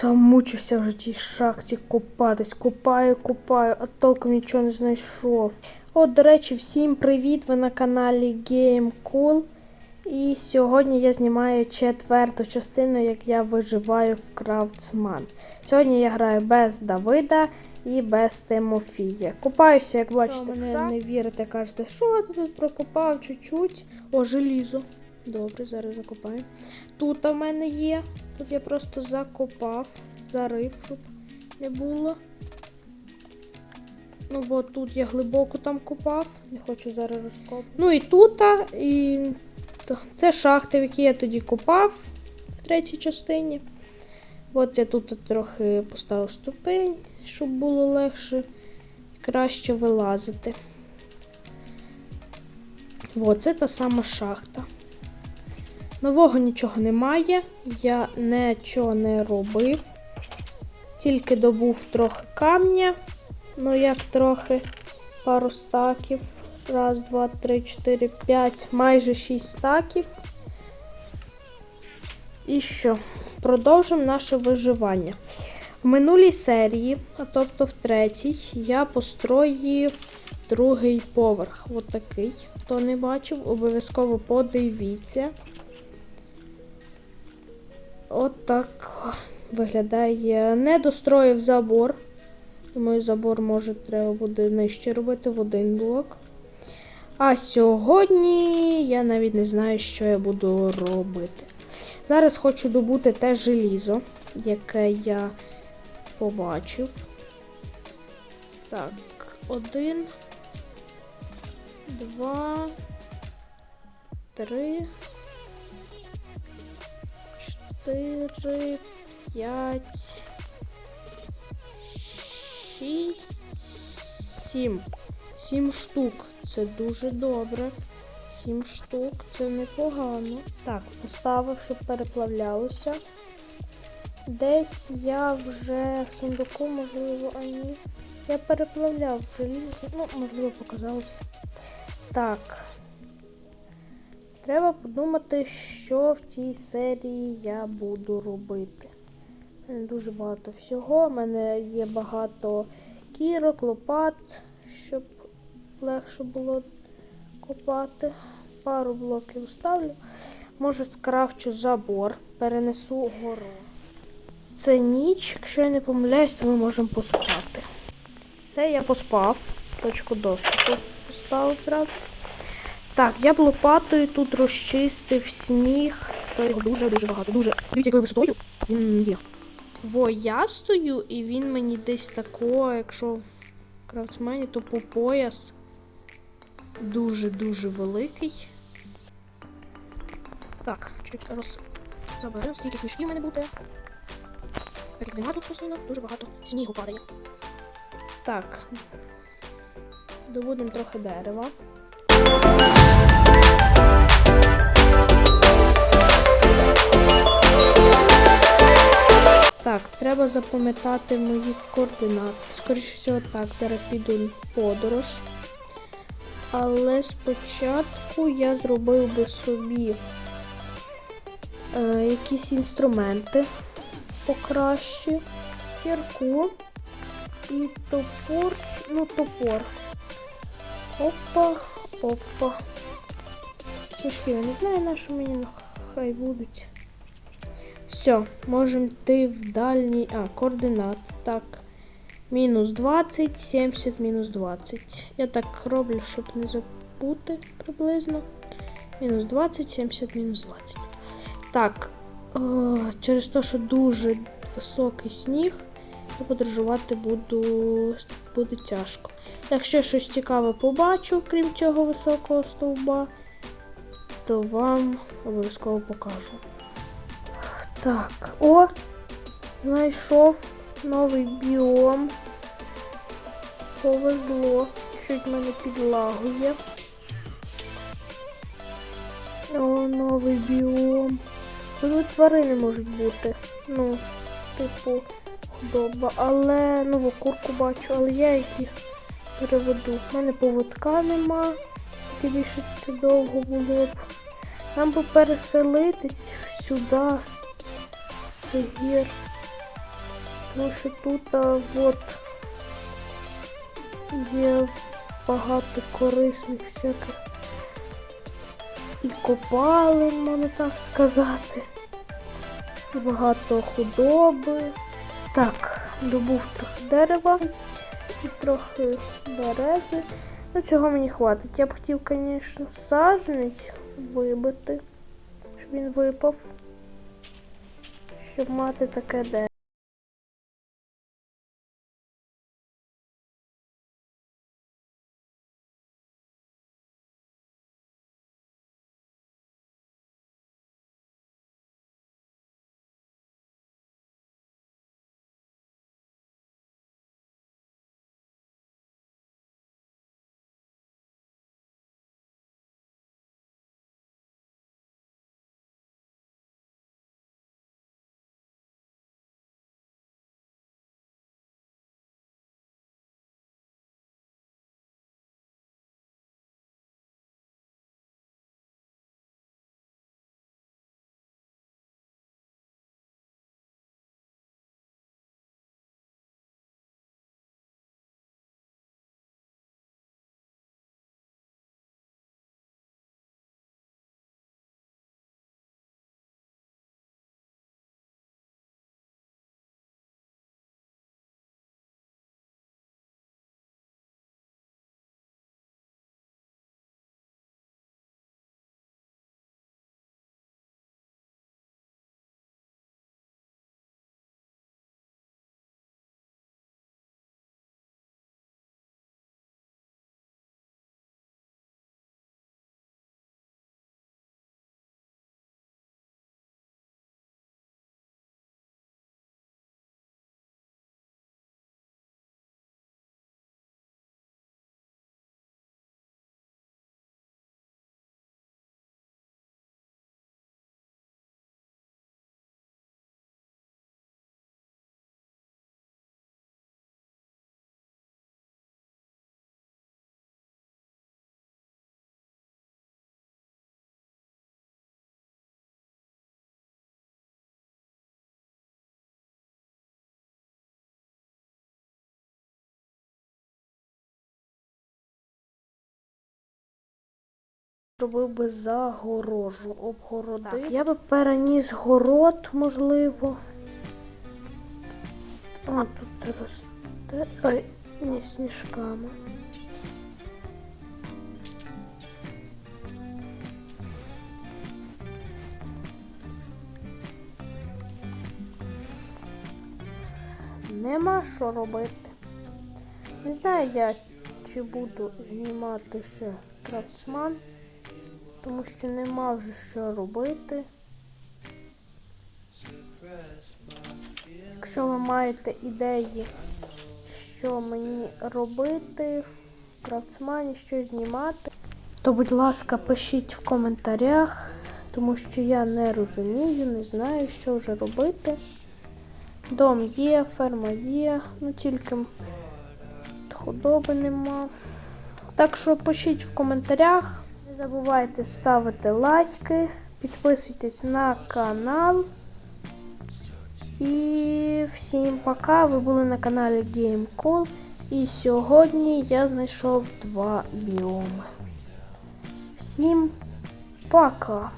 Замучився вже в тій шахті копатись. Копаю, копаю, а толком нічого не знайшов. От, до речі, всім привіт! Ви на каналі Game Cool. І сьогодні я знімаю четверту частину, як я виживаю в Крафтсман. Сьогодні я граю без Давида і без Тимофія. Купаюся, як бачите, Що, в шахті. не вірите, кажете, що ти тут прокопав чуть-чуть. О, желізо. Добре, зараз закопаємо. Тут у мене є. Тут я просто закопав, зарив, щоб не було. Ну, от тут я глибоко там копав, не хочу зараз розкопати. Ну і тут, і це шахти, в які я тоді копав в третій частині. От я тут трохи поставив ступень, щоб було легше і краще вилазити. От, це та сама шахта. Нового нічого немає, я нічого не робив. Тільки добув трохи камня. Ну як трохи пару стаків. Раз, два, три, чотири, п'ять, майже шість стаків. І що? Продовжимо наше виживання. В минулій серії, а тобто в третій, я построїв другий поверх. От. Хто не бачив, обов'язково подивіться. От так виглядає. Не достроїв забор. Думаю, забор може треба буде нижче робити в один блок. А сьогодні я навіть не знаю, що я буду робити. Зараз хочу добути те желізо, яке я побачив. Так, один, два, три, чотири, п'ять, шість, сім. Сім штук. Це дуже добре. Сім штук, це непогано. Так, поставив, щоб переплавлялося. Десь я вже в сундуку, можливо, а ні. Я переплавляв желізо. Ну, можливо, показалось. Так. Треба подумати, що в цій серії я буду робити. У мене дуже багато всього. У мене є багато кірок, лопат, щоб легше було копати. Пару блоків ставлю. Може, скрафчу забор, перенесу гору. Це ніч, якщо я не помиляюсь, то ми можемо поспати. Все, я поспав. Точку доступу поставив зразу. Так, я б лопатою тут розчистив сніг. То його дуже-дуже багато. Дуже. Дивіться, якою висотою він є. Во я стою, і він мені десь тако, якщо в крафтсмені, то по пояс дуже-дуже великий. Так, чуть роз заберемо, стільки смішків в мене буде. Перед зима тут постійно дуже багато снігу падає. Так. Добудемо трохи дерева. Треба запам'ятати мої координати. Скоріше всього, так, зараз піду в подорож. Але спочатку я зробив би собі е, якісь інструменти покраще. Кірку і топор, ну топор. Опа, опа. Кішки, я не знаю, на що мені, ну хай будуть. Все, можемо йти в дальній. А, координат. Так. Мінус 20, 70, мінус 20. Я так роблю, щоб не забути приблизно. Мінус 20, 70, мінус 20. Так. О, через те, що дуже високий сніг, я подорожувати буду, буде тяжко. Якщо щось цікаве побачу, крім цього високого стовба, то вам обов'язково покажу. Так, о, знайшов новий біом. Повезло, щось в мене підлагує. О, новий біом. Тут тварини можуть бути. Ну, типу, худоба. Але нову курку бачу, але я їх переведу. У мене поводка нема. Тільки більше це довго було б. Нам би переселитись сюди. Гір. Тому що тут а, от є багато корисних всяких і копалин, можна так сказати. Багато худоби. Так, добув трохи дерева і трохи берези. Ну, цього мені хватить. Я б хотів, звісно, сажнець вибити, щоб він випав. Щоб мати таке дерево. Робив би загорожу, обгородив. Так, я би переніс город, можливо. А, тут росте. Ой, не сніжками. Нема що робити. Не знаю я, чи буду знімати ще крафтсман тому що нема вже що робити. Якщо ви маєте ідеї, що мені робити в крафтсмані, що знімати, то, будь ласка, пишіть в коментарях, тому що я не розумію, не знаю, що вже робити. Дом є, ферма є, ну тільки худоби нема. Так що пишіть в коментарях. Забувайте ставити лайки, підписуйтесь на канал. І всім пока! Ви були на каналі GameCall. І сьогодні я знайшов два біоми. Всім пока!